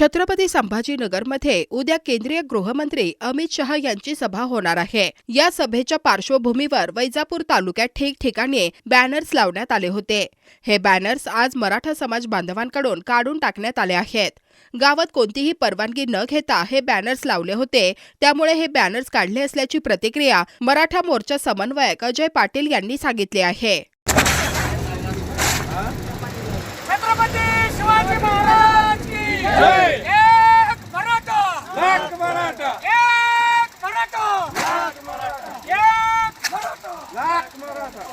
छत्रपती संभाजीनगरमध्ये उद्या केंद्रीय गृहमंत्री अमित शहा यांची सभा होणार आहे. या सभेच्या पार्श्वभूमीवर वैजापूर तालुक्यात ठिकठिकाणी बॅनर्स लावण्यात आले होते. हे बॅनर्स आज मराठा समाज बांधवांकडून काढून टाकण्यात आले आहेत. गावात कोणतीही परवानगी न घेता हे बॅनर्स लावले होते. त्यामुळे हे बॅनर्स काढले असल्याची प्रतिक्रिया मराठा मोर्चा समन्वयक अजय पाटील यांनी सांगितली आहे. छत्रपती शिवाजी महाराज! की जय. एक मराठा. लाख मराठा. एक मराठा. लाख मराठा. एक मराठा. लाख मराठा.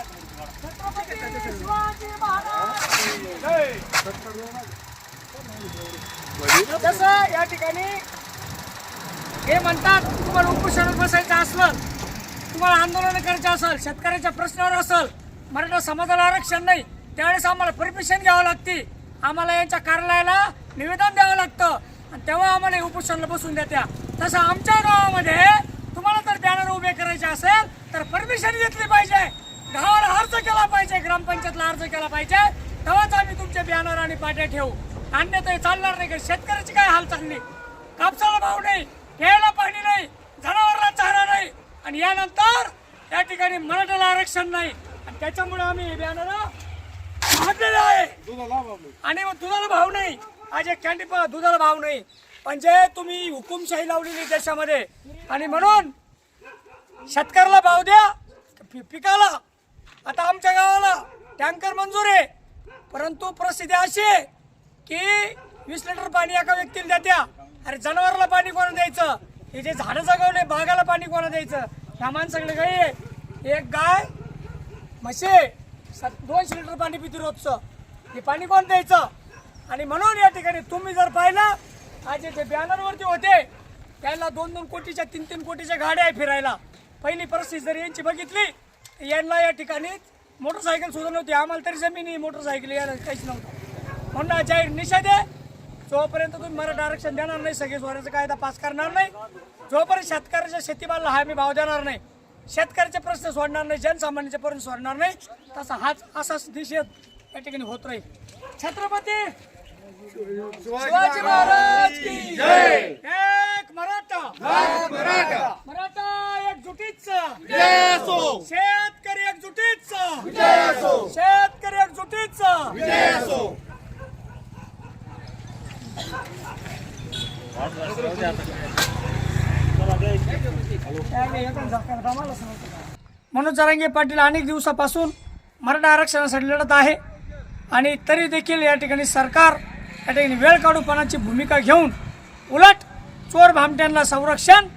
छत्रपती शिवाजी महाराज. जय. जसं या ठिकाणी हे म्हणतात तुम्हाला उपोषणात बसायचं असलं तुम्हाला आंदोलन करायचं असेल शेतकऱ्याच्या प्रश्नावर असेल मराठा समाजाला आरक्षण नाही त्यावेळेस आम्हाला परमिशन घ्यावं लागते. आम्हाला यांच्या कार्यालयाला निवेदन द्यावं लागतं. आणि तेव्हा आम्हाला हे उपोषणाला बसून देत्या. तसं आमच्या गावामध्ये तुम्हाला जर बॅनर उभे करायचे असेल तर परमिशन घेतली पाहिजे. गावाला अर्ज केला पाहिजे ग्रामपंचायतला अर्ज केला पाहिजे. तेव्हाच आम्ही तुमचे बॅनर आणि पाट्या ठेवू. अन्यथा हे चालणार नाही का शेतकऱ्याची काय हाल चालली कापसाला भाव नाही घ्यायला पाणी नाही जनावरला चारा नाही. आणि यानंतर या ठिकाणी मराठ्याला आरक्षण नाही. आणि त्याच्यामुळे आम्ही हे बॅनर काढलेलं आहे. आणि मग दुधाला भाव नाही. आज एक कॅन्डी पहा दुधाला भाव नाही. म्हणजे तुम्ही हुकुमशाही लावलेली देशामध्ये आणि म्हणून शेतकऱ्याला भाव द्या पि- पिकाला. आता आमच्या गावाला टँकर मंजूर आहे. परंतु परिस्थिती अशी आहे की वीस लिटर पाणी एका व्यक्तीला देत्या. अरे जनावराला पाणी कोणा द्यायचं? हे जे झाडं जगवले बागाला पाणी कोणा द्यायचं? ह्या माणसाकडे गाई आहे. एक गाय म्हशी सात दोनशे लिटर पाणी पिते रोजचं. हे पाणी कोण द्यायचं? आणि म्हणून या ठिकाणी तुम्ही जर पाहिलं आज जे बॅनरवरती होते. त्यांना दोन दोन कोटीच्या तीन तीन कोटीच्या गाड्या आहे फिरायला. पहिली परिस्थिती जर यांची बघितली तर यांना या ठिकाणी मोटरसायकल सुद्धा नव्हती. आम्हाला तरी जमिनी मोटरसायकल यायला काहीच नव्हतं. म्हणून जाहीर निषेध आहे. जोपर्यंत तुम्ही मराठा आरक्षण देणार नाही सगळे सोऱ्याचा कायदा पास करणार नाही. जोपर्यंत शेतकऱ्याच्या शेतीमालाला हा मी भाव देणार नाही शेतकऱ्याचे प्रश्न सोडणार नाही जनसामान्याचे प्रश्न सोडणार नाही. तसा हाच असाच निषेध या ठिकाणी होत राहील. छत्रपती शिवाजी महाराज की जय. एक मराठा. मराठा. मराठा एकजुटीचा शेतकरी एकजुटीचा शेतकरी एकजुटीचा मनोज जरांगे पाटील अनेक दिवसापासून मराठा आरक्षणासाठी लढत आहे आणि तरी देखील या ठिकाणी सरकार या ठिकाणी वेळ काढूपणाची भूमिका घेऊन उलट चोर भामट्यांना संरक्षण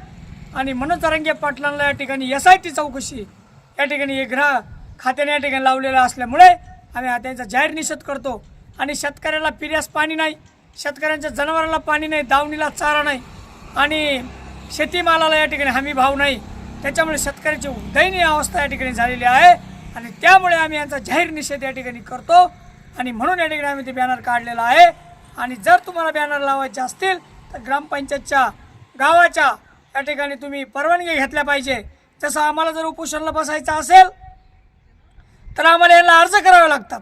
आणि मनोज जरांगे पाटलांना या ठिकाणी एस आय टी चौकशी या ठिकाणी हे ग्रह खात्याने या ठिकाणी लावलेला असल्यामुळे आम्ही त्यांचा जाहीर निषेध करतो. आणि शेतकऱ्याला पिर्यास पाणी नाही शेतकऱ्यांच्या जनावराला पाणी नाही दावणीला चारा नाही आणि शेतीमालाला या ठिकाणी हमी भाव नाही. त्याच्यामुळे शेतकऱ्याची दयनीय अवस्था या ठिकाणी झालेली आहे आणि त्यामुळे आम्ही यांचा जाहीर निषेध या ठिकाणी करतो आणि म्हणून या ठिकाणी आम्ही ते बॅनर काढलेला आहे. आणि जर तुम्हाला बॅनर लावायचे असतील तर ग्रामपंचायतच्या गावाच्या या ठिकाणी तुम्ही परवानगी घेतल्या पाहिजे. जसं आम्हाला जर उपोषणला बसायचं असेल तर आम्हाला यांना अर्ज करावे लागतात.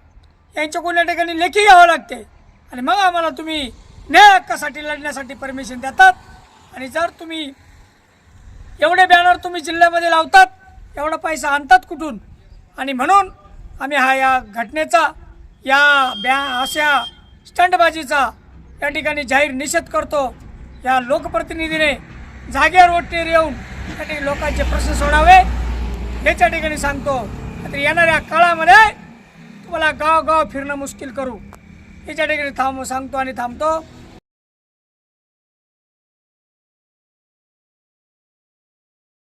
यांच्याकडून या ठिकाणी लेखी घ्यावं लागते. आणि मग आम्हाला तुम्ही न्याय हक्कासाठी लढण्यासाठी परमिशन देतात. आणि जर तुम्ही एवढे बॅनर तुम्ही जिल्ह्यामध्ये लावतात एवढा पैसा आणतात कुठून? आणि म्हणून आम्ही हा या घटनेचा या बॅ अशा स्टंटबाजीचा या ठिकाणी जाहीर निषेध करतो. या लोकप्रतिनिधीने जागेवर वोटेर येऊन त्या ठिकाणी लोकांचे प्रश्न सोडावे याच्या ठिकाणी सांगतो. तर येणाऱ्या काळामध्ये तुम्हाला गाव गाव फिरणं मुश्किल करू. याच्या ठिकाणी थांब सांगतो आणि थांबतो.